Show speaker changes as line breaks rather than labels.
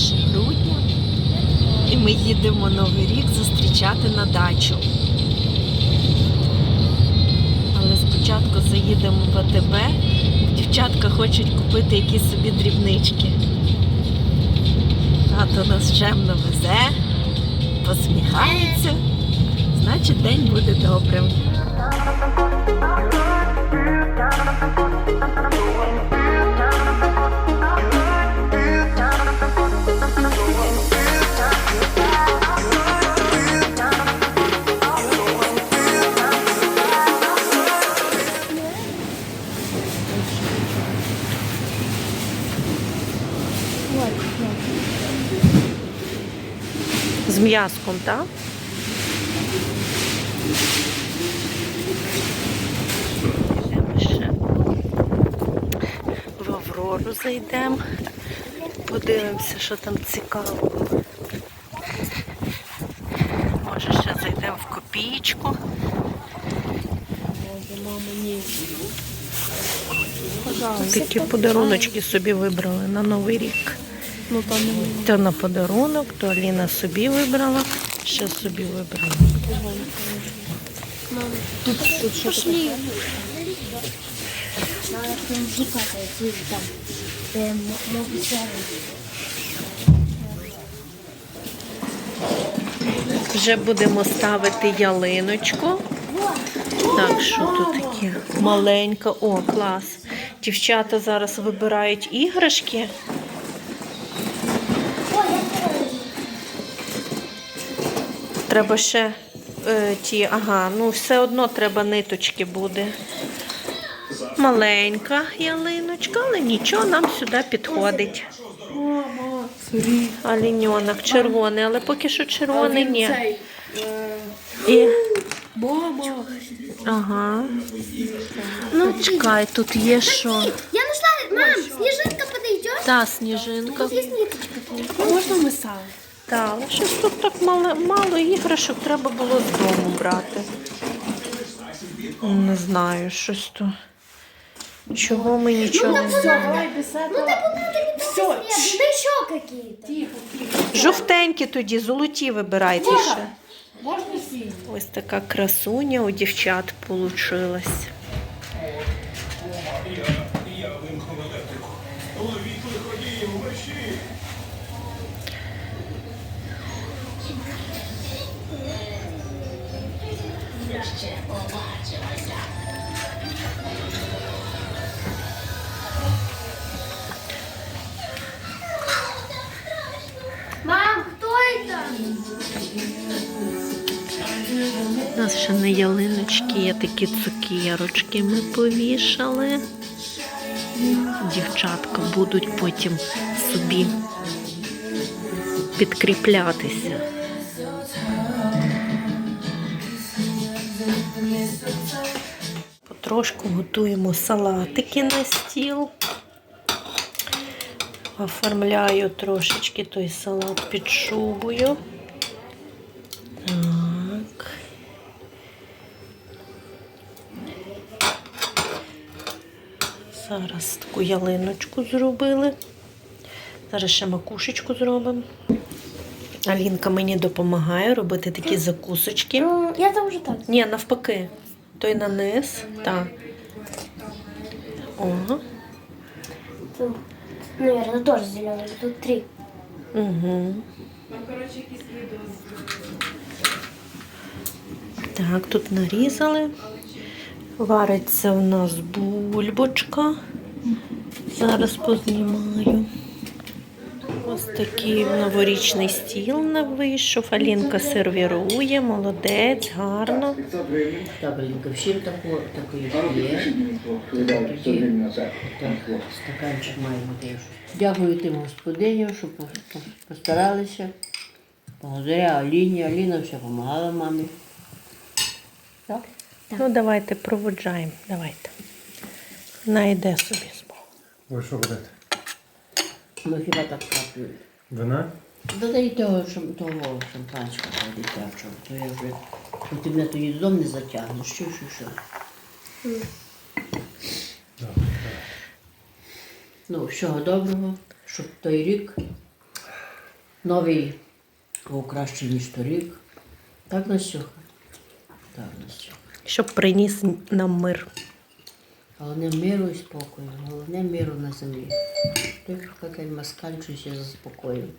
грудня, і ми їдемо Новий рік зустрічати на дачу. Але спочатку заїдемо в АТБ. Дівчатка хочуть купити якісь собі дрібнички. Тато нас чемно везе, посміхається. Значить, день буде добрим. З м'язком, так? В Аврору зайдемо. Подивимося, що там цікавого. Може ще зайдемо в копійку. Такі подаруночки собі вибрали на Новий рік.
Ну там
То на подарунок, то Аліна собі вибрала, ще собі вибрала.
тут, тут що?
Пошли. Там.
Вже будемо ставити ялиночку. Так, що тут таке? Маленька. О, клас. Дівчата зараз вибирають іграшки. Треба ще е, ті, ага, ну все одно треба ниточки буде. Маленька ялиночка, але нічого, нам сюди підходить. Аліньонок червоний, але поки що червоний ні. І,
Мама.
ага. Ну, чекай, тут є що.
Я нашла, мам, снежинка подойдет?
Та сніжинка.
Можна ми сам?
Та, але щось тут так мало, мало іграшок треба було з дому брати. Не знаю, щось тут. Чого ми нічого не знаємо.
Ну так надо не
Все,
да какие-то.
Жовтенькі тоді, золоті вибирайте ще.
Можна сінь?
Ось така красуня у дівчат получилась.
Мам, кто это?
У нас ще на ялиночки є такі цукерочки ми повішали. Дівчатка будуть потім собі підкріплятися. Потрошку готуємо салатики на стіл. Оформляю трошечки той салат під шубою. Так. Зараз таку ялиночку зробили. Зараз ще макушечку зробимо. Алінка мені допомагає робити такі закусочки.
Я там уже так.
Ні, навпаки. Той на низ. Так. Ого.
Тут, наверное, тоже зеленый. Тут три.
Угу. Так, тут нарізали. Вариться в нас бульбочка. Зараз познімаю. Ось такий новорічний стіл на вийшов. Алінка сервірує, молодець, гарно.
Так, Алінка, всім тако, такої є. Стаканчик має бути. Дякую тим господиням, що по- по- постаралися. Благодаря Аліні. Аліна все допомагала мамі. Так?
Ну, давайте проводжаємо. Давайте. Найде собі.
Ви що будете?
Ми хіба так каплю.
Вина?
Додай того, шам- того шампанського дитячого, то я вже, бо ти мене тоді додому не затягнеш. Що, що, що? Ну, всього доброго, щоб той рік новий був краще, ніж торік. Так, Настюха? Так, Настюха.
Щоб приніс нам мир.
Головне миру і спокою, головне миру на землі. Той, поки москаль, щось я заспокоїв.